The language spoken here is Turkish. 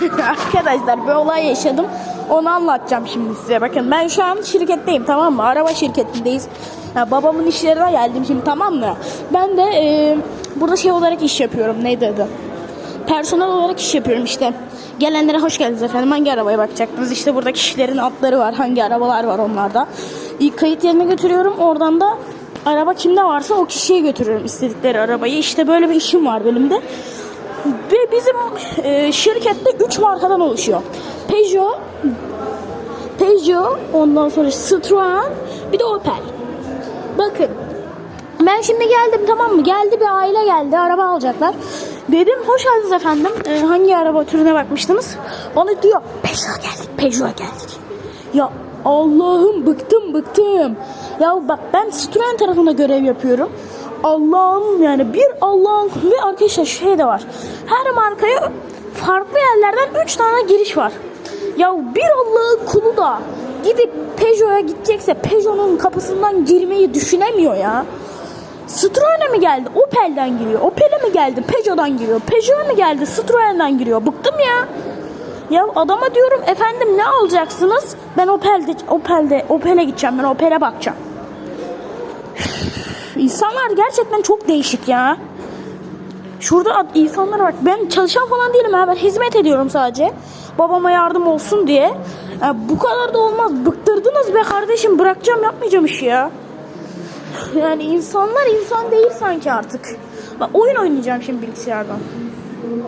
Arkadaşlar bir olay yaşadım. Onu anlatacağım şimdi size. Bakın ben şu an şirketteyim tamam mı? Araba şirketindeyiz. Ya, babamın işlerine geldim şimdi tamam mı? Ben de e, burada şey olarak iş yapıyorum. Neydi adı? Personel olarak iş yapıyorum işte. Gelenlere hoş geldiniz efendim. Hangi arabaya bakacaktınız? İşte burada kişilerin adları var. Hangi arabalar var onlarda. İlk kayıt yerine götürüyorum. Oradan da araba kimde varsa o kişiye götürüyorum istedikleri arabayı. İşte böyle bir işim var benim de. Bizim e, şirkette 3 markadan oluşuyor. Peugeot, Peugeot, ondan sonra Citroen, bir de Opel. Bakın. Ben şimdi geldim tamam mı? Geldi bir aile geldi. Araba alacaklar. Dedim hoş geldiniz efendim. E, hangi araba türüne bakmıştınız? Bana diyor Peugeot geldik. Peugeot geldik. Ya Allah'ım bıktım bıktım. Ya bak ben Citroen tarafında görev yapıyorum. Allah'ım yani bir Allah'ın ve arkadaşlar şey de var. Her markaya farklı yerlerden 3 tane giriş var. Ya bir Allah'ın kulu da gidip Peugeot'a gidecekse Peugeot'un kapısından girmeyi düşünemiyor ya. Citroen'e mi geldi? Opel'den giriyor. Opel'e mi geldi? Peugeot'dan giriyor. Peugeot'a mı geldi? Citroen'den giriyor. Bıktım ya. Ya adama diyorum efendim ne alacaksınız? Ben Opel'de Opel'de Opel'e gideceğim. Ben Opel'e bakacağım. İnsanlar gerçekten çok değişik ya. Şurada ad- insanlara bak. Ben çalışan falan değilim ha. Ben hizmet ediyorum sadece. Babama yardım olsun diye. Ya bu kadar da olmaz. Bıktırdınız be kardeşim. Bırakacağım yapmayacağım işi ya. Yani insanlar insan değil sanki artık. Bak oyun oynayacağım şimdi bilgisayardan.